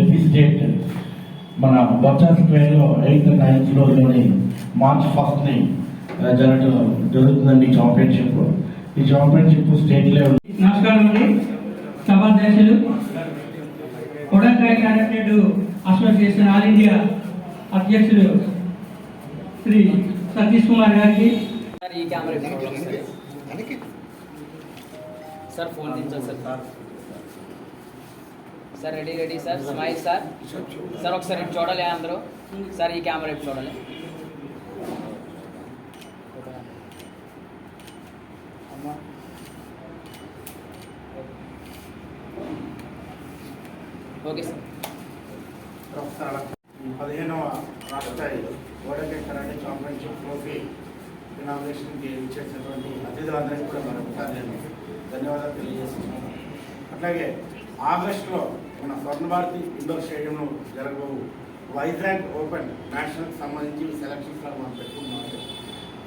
AP state మన స్క్వేర్లో eighth ninth రోజుని మార్చ్ ఫస్ట్ని జరగడం జరుగుతుందండి ఈ ఛాంపియన్షిప్ ఈ ఛాంపియన్షిప్ స్టేట్ లెవెల్ నమస్కారం అండి. సభాధ్యక్షులు కొడంకాయ డైరెక్టరేట్ అసోసియేషన్ ఆల్ ఇండియా అధ్యక్షులు శ్రీ సతీష్ కుమార్ గారికి. Sir phone దించాలి sir. Sir ready ready sir smile sir sir ఒకసారి ఇటు చూడాలి అందరూ. సార్ ఈ కెమెరా ఇటు చూడాలి. ఓకే సార్ పదిహేనవ రాష్ట్రాయి ఓడకే ఛాంపియన్షిప్ ట్రోఫీ ఇనాగ్రేషన్కి ఇచ్చేసినటువంటి అతిథులందరికీ కూడా మరొకసారి నేను ధన్యవాదాలు తెలియజేస్తున్నాను. అట్లాగే ఆగస్టులో మన స్వర్ణ భారతి ఇండోర్ స్టేడియంలో జరగబో వైజాగ్ ఓపెన్ నేషనల్కి సంబంధించి సెలక్షన్స్ కూడా మనం పెట్టుకున్నాం.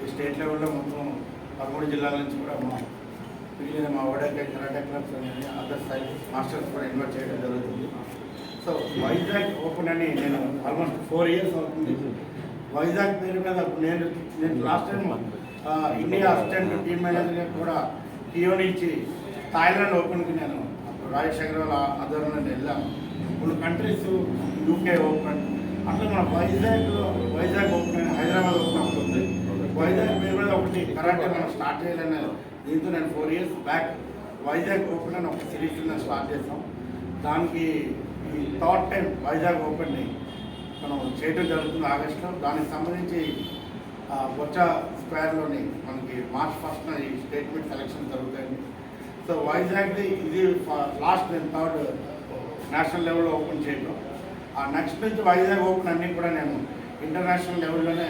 ఈ స్టేట్ లెవెల్లో మొత్తం పదమూడు జిల్లాల నుంచి కూడా మా మిగిలిన మా ఓడకే కరాటే క్లబ్స్ అనేది అదర్ సైడ్ మాస్టర్స్ కూడా ఇన్వైట్ చేయడం జరుగుతుంది. సో వైజాగ్ ఓపెన్ అని నేను ఆల్మోస్ట్ ఫోర్ ఇయర్స్ అవుతుంది. వైజాగ్ పేరు మీద నేను నేను last time India assistant team మేనేజర్గా కూడా కియోని నుంచి థాయిలాండ్ ఓపెన్కి నేను రాజేష్ అగర్వాల్ ఆధ్వర్యంలో నేను వెళ్ళాను ఇప్పుడు కంట్రీస్ యూకే ఓపెన్ అట్లా మన వైజాగ్లో వైజాగ్ ఓపెన్ హైదరాబాద్ ఓపెన్ అవుతుంది. ఉంది వైజాగ్ పేరు మీద ఒకటి కరాటే మనం స్టార్ట్ చేయాలని దీంతో నేను four years back Vizag open అని ఒక సిరీస్ నేను స్టార్ట్ చేసాం దానికి ఈ థర్డ్ టైం వైజాగ్ ఓపెన్ని మనం చేయడం జరుగుతుంది ఆగస్టులో. దానికి సంబంధించి బొచ్చ స్క్వేర్లోని మనకి మార్చ్ ఫస్ట్ ఈ స్టేట్మెంట్ సెలక్షన్ జరుగుతాయి సో వైజాగ్ది ఇది లాస్ట్ నేను థర్డ్ నేషనల్ లెవెల్లో ఓపెన్ చేయడం ఆ నెక్స్ట్ నుంచి వైజాగ్ ఓపెన్ అన్నీ కూడా నేను ఇంటర్నేషనల్ లెవెల్లోనే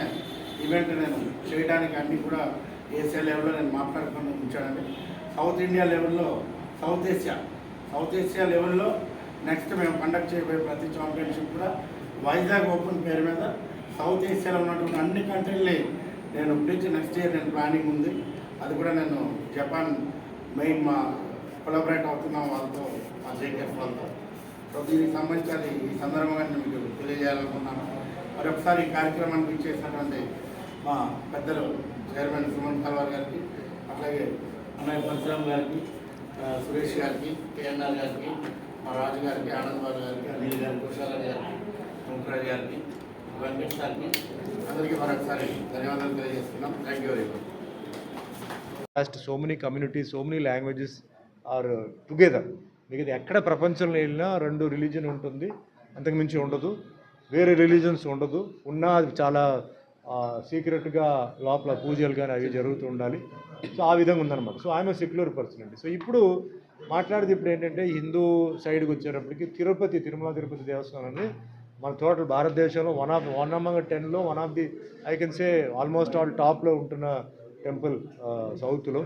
ఈవెంట్ నేను చేయడానికి అన్నీ కూడా ఏసియా లెవెల్లో నేను మాట్లాడుకుని ఉంచానండి. సౌత్ ఇండియా లెవెల్లో సౌత్ ఏషియా సౌత్ ఏషియా లెవెల్లో నెక్స్ట్ మేము కండక్ట్ చేయబోయే ప్రతి ఛాంపియన్షిప్ కూడా వైజాగ్ ఓపెన్ పేరు మీద సౌత్ ఏషియాలో ఉన్నటువంటి అన్ని కంట్రీల్ని నేను పిలిచి నెక్స్ట్ ఇయర్ నేను ప్లానింగ్ ఉంది. అది కూడా నేను జపాన్ మెయిన్ మా కొలాబరేట్ అవుతున్నాం వాళ్ళతో మా జేకేఎఫ్ వాళ్ళతో. సో దీనికి సంబంధించి ఈ సందర్భంగా నేను మీకు తెలియజేయాలనుకున్నాను మరి ఒకసారి ఈ కార్యక్రమానికి ఇచ్చేసినటువంటి మా పెద్దలు చైర్మన్ సుమన్ కల్వార్ గారికి అట్లాగే అన్నయ్య పరశురామ్ గారికి సురేష్ గారికి కేఎన్ఆర్ గారికి మా రాజు గారికి ఆనంద్ బాబు గారికి అనిల్ గారికి కుషాల గారికి ముఖరాజ్ గారికి వెంకటేష్ గారికి అందరికీ మరొకసారి ధన్యవాదాలు తెలియజేస్తున్నాం. Caste so many communities so many languages are together మీకు ఎక్కడ ప్రపంచంలో వెళ్ళినా రెండు రిలీజన్ ఉంటుంది. అంతకుమించి ఉండదు. వేరే రిలీజన్స్ ఉండదు. ఉన్నా అది చాలా సీక్రెట్గా లోపల పూజలు కానీ అవి జరుగుతూ ఉండాలి. సో ఆ విధంగా ఉందన్నమాట. సో ఆమె సెక్యులర్ పర్సన్ అండి. సో ఇప్పుడు మాట్లాడేది ఇప్పుడు ఏంటంటే హిందూ సైడ్కి వచ్చేటప్పటికి తిరుపతి తిరుమల తిరుపతి దేవస్థానం అనేది మన టోటల్ భారతదేశంలో వన్ ఆఫ్ వన్ అమంగ్ టెన్లో one of the I can say almost all టాప్లో ఉంటున్న టెంపుల్ సౌత్లో.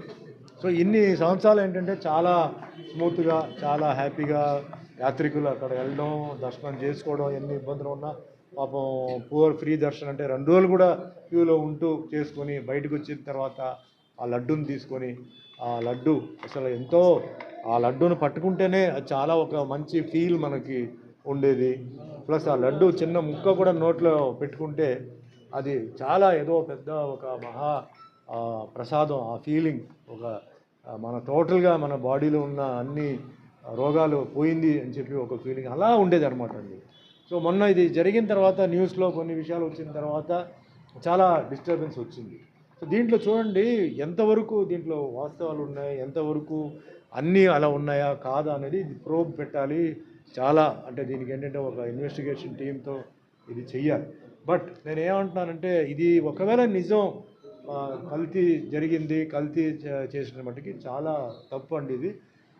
సో ఇన్ని సంవత్సరాలు ఏంటంటే చాలా స్మూత్గా చాలా హ్యాపీగా యాత్రికులు అక్కడ వెళ్ళడం దర్శనం చేసుకోవడం ఎన్ని ఇబ్బందులు ఉన్నా పాపం పూర్ ఫ్రీ దర్శనం అంటే రెండు రోజులు కూడా క్యూలో ఉంటూ చేసుకొని బయటకు వచ్చిన తర్వాత ఆ లడ్డూని తీసుకొని ఆ లడ్డు అసలు ఎంతో ఆ లడ్డూను పట్టుకుంటేనే అది చాలా ఒక మంచి ఫీల్ మనకి ఉండేది. ప్లస్ ఆ లడ్డు చిన్న ముక్క కూడా నోట్లో పెట్టుకుంటే అది చాలా ఏదో పెద్ద ఒక మహా ఆ, ప్రసాదం ఆ ఫీలింగ్ ఒక మన టోటల్గా మన బాడీలో ఉన్న అన్ని రోగాలు పోయింది అని చెప్పి ఒక ఫీలింగ్ అలా ఉండేది అనమాట అండి. సో మొన్న ఇది జరిగిన తర్వాత న్యూస్లో కొన్ని విషయాలు వచ్చిన తర్వాత చాలా డిస్టర్బెన్స్ వచ్చింది. సో దీంట్లో చూడండి ఎంతవరకు దీంట్లో వాస్తవాలు ఉన్నాయి ఎంతవరకు అన్నీ అలా ఉన్నాయా కాదా అనేది ఇది ప్రోబ్ పెట్టాలి. చాలా అంటే దీనికి ఏంటంటే ఒక ఇన్వెస్టిగేషన్ టీంతో ఇది చెయ్యాలి. బట్ నేను ఏమంటున్నానంటే ఇది ఒకవేళ నిజం కల్తీ జరిగింది కల్తీ చేసిన మట్టుకి చాలా తప్పు అండి ఇది.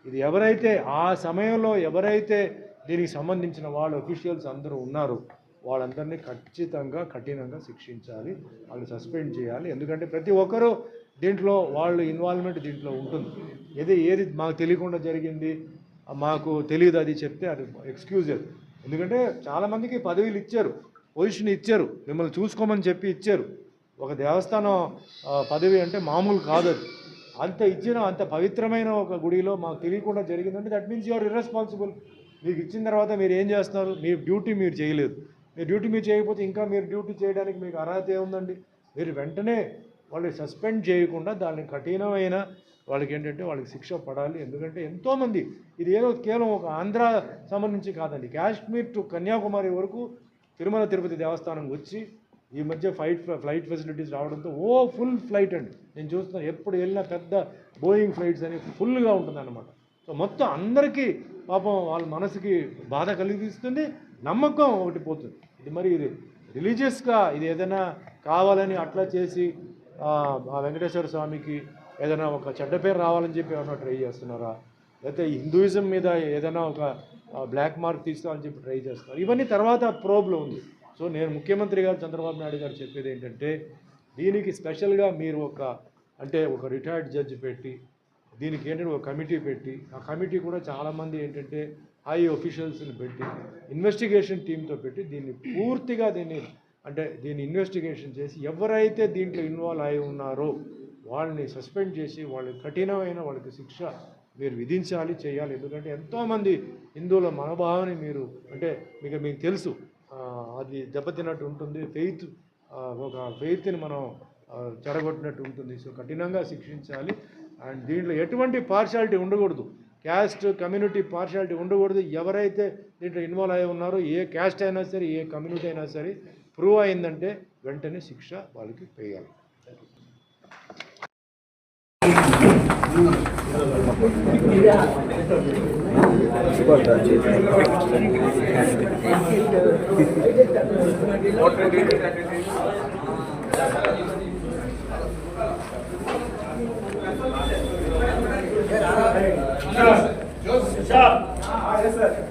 ఇది ఎవరైతే ఆ సమయంలో ఎవరైతే దీనికి సంబంధించిన వాళ్ళు అఫీషియల్స్ అందరూ ఉన్నారు వాళ్ళందరినీ ఖచ్చితంగా కఠినంగా శిక్షించాలి వాళ్ళు సస్పెండ్ చేయాలి. ఎందుకంటే ప్రతి ఒక్కరూ దీంట్లో వాళ్ళు ఇన్వాల్వ్మెంట్ దీంట్లో ఉంటుంది. ఏది ఏది మాకు తెలియకుండా జరిగింది మాకు తెలియదు అది చెప్తే అది ఎక్స్క్యూజర్ ఎందుకంటే చాలామందికి పదవీలు ఇచ్చారు పొజిషన్ ఇచ్చారు మిమ్మల్ని చూసుకోమని చెప్పి ఇచ్చారు. ఒక దేవస్థానం పదవి అంటే మామూలు కాదు అది. అంత ఇచ్చిన అంత పవిత్రమైన ఒక గుడిలో మాకు తెలియకుండా జరిగిందంటే దట్ మీన్స్ యూఆర్ ఇర్రెస్పాన్సిబుల్ మీకు ఇచ్చిన తర్వాత మీరు ఏం చేస్తున్నారు? మీ డ్యూటీ మీరు చేయలేదు. మీ డ్యూటీ మీరు చేయకపోతే ఇంకా మీరు డ్యూటీ చేయడానికి మీకు అర్హత ఏముందండి? మీరు వెంటనే వాళ్ళు సస్పెండ్ చేయకుండా దాన్ని కఠినమైన వాళ్ళకి ఏంటంటే వాళ్ళకి శిక్ష పడాలి. ఎందుకంటే ఎంతోమంది ఇది ఏదో కేవలం ఒక ఆంధ్ర సంబంధించి కాదండి. కాశ్మీర్ టు కన్యాకుమారి వరకు తిరుమల తిరుపతి దేవస్థానం వచ్చి ఈ మధ్య ఫ్లైట్ ఫ్లైట్ ఫెసిలిటీస్ రావడంతో ఓ ఫుల్ ఫ్లైట్ అండి. నేను చూస్తున్నాను ఎప్పుడు వెళ్ళినా పెద్ద బోయింగ్ ఫ్లైట్స్ అని ఫుల్గా ఉంటుంది అనమాట సో మొత్తం అందరికీ పాపం వాళ్ళ మనసుకి బాధ కలిగిస్తుంది నమ్మకం ఒకటి పోతుంది. ఇది మరి ఇది రిలీజియస్గా ఇది ఏదైనా కావాలని అట్లా చేసి ఆ, ఆ వెంకటేశ్వర స్వామికి ఏదైనా ఒక చెడ్డ పేరు రావాలని చెప్పి ఏమైనా ట్రై చేస్తున్నారా? లేకపోతే హిందూయిజం మీద ఏదైనా ఒక బ్లాక్ మార్క్ తీసుకోవాలని చెప్పి ట్రై చేస్తున్నారు. ఇవన్నీ తర్వాత ప్రోబ్లో ఉంది. సో నేను ముఖ్యమంత్రి గారు చంద్రబాబు నాయుడు గారు చెప్పేది ఏంటంటే దీనికి స్పెషల్గా మీరు ఒక అంటే ఒక రిటైర్డ్ జడ్జి పెట్టి దీనికి ఏంటంటే ఒక కమిటీ పెట్టి ఆ కమిటీ కూడా చాలామంది ఏంటంటే హై ఒఫీషియల్స్ని పెట్టి ఇన్వెస్టిగేషన్ టీంతో పెట్టి దీన్ని పూర్తిగా దీన్ని అంటే దీన్ని ఇన్వెస్టిగేషన్ చేసి ఎవరైతే దీంట్లో ఇన్వాల్వ్ అయి ఉన్నారో వాళ్ళని సస్పెండ్ చేసి వాళ్ళకి కఠినమైన వాళ్ళకి శిక్ష మీరు విధించాలి చేయాలి. ఎందుకంటే ఎంతోమంది హిందువుల మనోభావాన్ని మీరు అంటే మీకు మీకు తెలుసు. అది దెబ్బతిన్నట్టు ఉంటుంది. ఫెయిత్ ఒక ఫెయిత్ని మనం చెడగొట్టినట్టు ఉంటుంది. సో కఠినంగా శిక్షించాలి. అండ్ దీంట్లో ఎటువంటి పార్షాలిటీ ఉండకూడదు. క్యాస్ట్ కమ్యూనిటీ పార్షాలిటీ ఉండకూడదు. ఎవరైతే దీంట్లో ఇన్వాల్వ్ అయి ఉన్నారో ఏ క్యాస్ట్ అయినా సరే ఏ కమ్యూనిటీ అయినా సరే ప్రూవ్ అయిందంటే వెంటనే శిక్ష వాళ్ళకి వేయాలి. Sure. Sure. Ah, yes, sir.